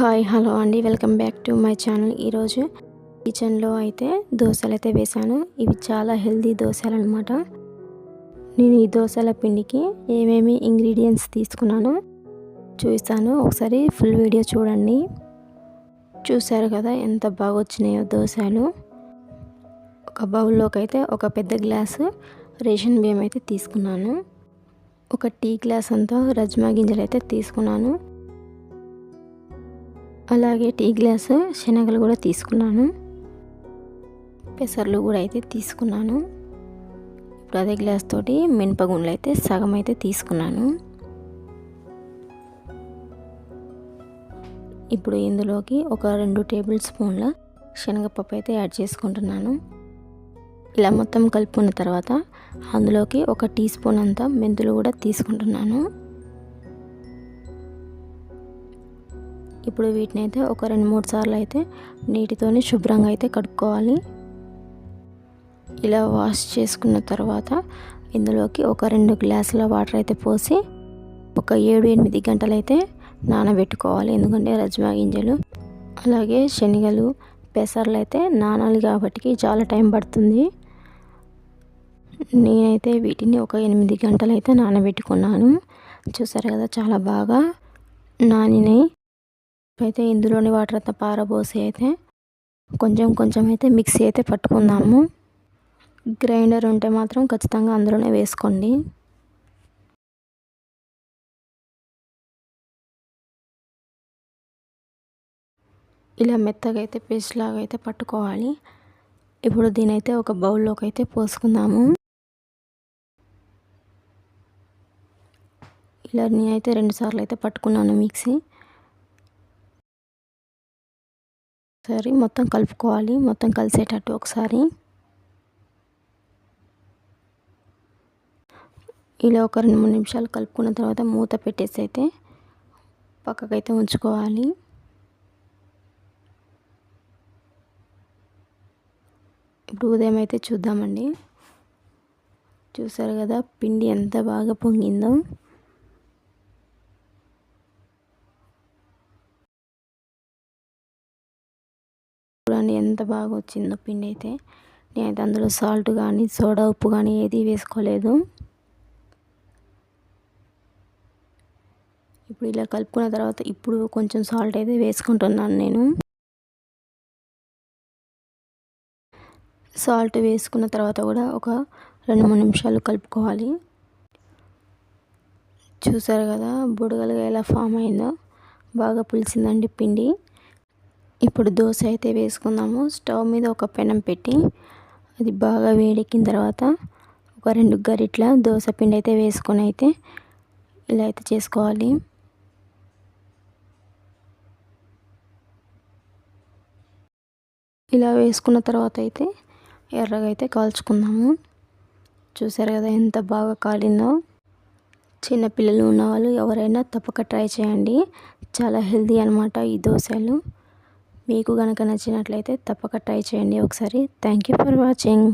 Hi hello అండి. Welcome back to my channel. ఈరోజు కిచెన్లో అయితే దోశలు అయితే వేశాను. ఇవి చాలా హెల్దీ దోశలు అనమాట నేను ఈ దోశల పిండికి ఏమేమి ఇంగ్రీడియంట్స్ తీసుకున్నానో చూస్తాను ఒకసారి ఫుల్ వీడియో చూడండి. చూశారు కదా ఎంత బాగా వచ్చినాయో దోశలు. ఒక బౌల్లోకి అయితే ఒక పెద్ద గ్లాసు రేషన్ బియ్యం అయితే తీసుకున్నాను. ఒక టీ గ్లాస్ అంతా రజ్మా గింజలు అయితే తీసుకున్నాను. అలాగే టీ గ్లాసు శనగలు కూడా తీసుకున్నాను. పెసర్లు కూడా అయితే తీసుకున్నాను. ఇప్పుడు అదే గ్లాస్ తోటి మినపగుండ్లు అయితే సగం అయితే తీసుకున్నాను. ఇప్పుడు ఇందులోకి ఒక రెండు టేబుల్ స్పూన్ల శనగపప్పు అయితే యాడ్ చేసుకుంటున్నాను. ఇలా మొత్తం కలుపుకున్న తర్వాత అందులోకి ఒక టీ స్పూన్ అంతా మెంతులు కూడా తీసుకుంటున్నాను. ఇప్పుడు వీటిని అయితే ఒక రెండు మూడు సార్లు అయితే నీటితోని శుభ్రంగా అయితే కడుక్కోవాలి. ఇలా వాష్ చేసుకున్న తర్వాత ఇందులోకి ఒక రెండు గ్లాసుల వాటర్ అయితే పోసి ఒక ఏడు ఎనిమిది గంటలు అయితే నానబెట్టుకోవాలి. ఎందుకంటే రజ్మా గింజలు అలాగే శనగలు పెసర్లు అయితే నానాలి కాబట్టి చాలా టైం పడుతుంది. నేనైతే వీటిని ఒక ఎనిమిది గంటలు అయితే నానబెట్టుకున్నాను. చూసారు కదా చాలా బాగా నానినాయి. అయితే ఇందులోని వాటర్ అంతా పారబోసి అయితే కొంచెం కొంచెం అయితే మిక్సీ అయితే పట్టుకుందాము. గ్రైండర్ ఉంటే మాత్రం ఖచ్చితంగా అందులోనే వేసుకోండి. ఇలా మెత్తగా అయితే పేస్ట్ లాగా అయితే పట్టుకోవాలి. ఇప్పుడు దీనైతే ఒక బౌల్లోకి అయితే పోసుకుందాము. ఇలా నేనైతే రెండుసార్లు అయితే పట్టుకున్నాను మిక్సీ. ఒకసారి మొత్తం కలుపుకోవాలి. మొత్తం కలిసేటట్టు ఒకసారి. ఇలా ఒక రెండు మూడు నిమిషాలు కలుపుకున్న తర్వాత మూత పెట్టేసి అయితే పక్కకైతే ఉంచుకోవాలి. ఇప్పుడు ఉదయం అయితే చూద్దామండి. చూసారు కదా పిండి ఎంత బాగా పొంగిందో. చూడండి ఎంత బాగా వచ్చిందో పిండి అయితే నేనైతే అందులో సాల్ట్ కానీ సోడా ఉప్పు కానీ ఏది వేసుకోలేదు. ఇప్పుడు ఇలా కలుపుకున్న తర్వాత ఇప్పుడు కొంచెం సాల్ట్ అయితే వేసుకుంటున్నాను నేను. సాల్ట్ వేసుకున్న తర్వాత కూడా ఒక రెండు మూడు నిమిషాలు కలుపుకోవాలి. చూసారు కదా బుడగలుగా ఎలా ఫామ్ అయిందో? బాగా పులిసిందండి పిండి. ఇప్పుడు దోశ అయితే వేసుకుందాము. స్టవ్ మీద ఒక పెనం పెట్టి అది బాగా వేడెక్కిన తర్వాత ఒక రెండు గరిట్ల దోశ పిండి అయితే వేసుకొని అయితే ఇలా అయితే చేసుకోవాలి. ఇలా వేసుకున్న తర్వాత అయితే ఎర్రగా అయితే కాల్చుకుందాము. చూసారు కదా ఎంత బాగా కాలిందో. చిన్నపిల్లలు ఉన్నవాళ్ళు ఎవరైనా తప్పక ట్రై చేయండి. చాలా హెల్దీ అనమాట ఈ దోశలు. మీకు కనుక నచ్చినట్లయితే తప్పక ట్రై చేయండి ఒకసారి. Thank you for watching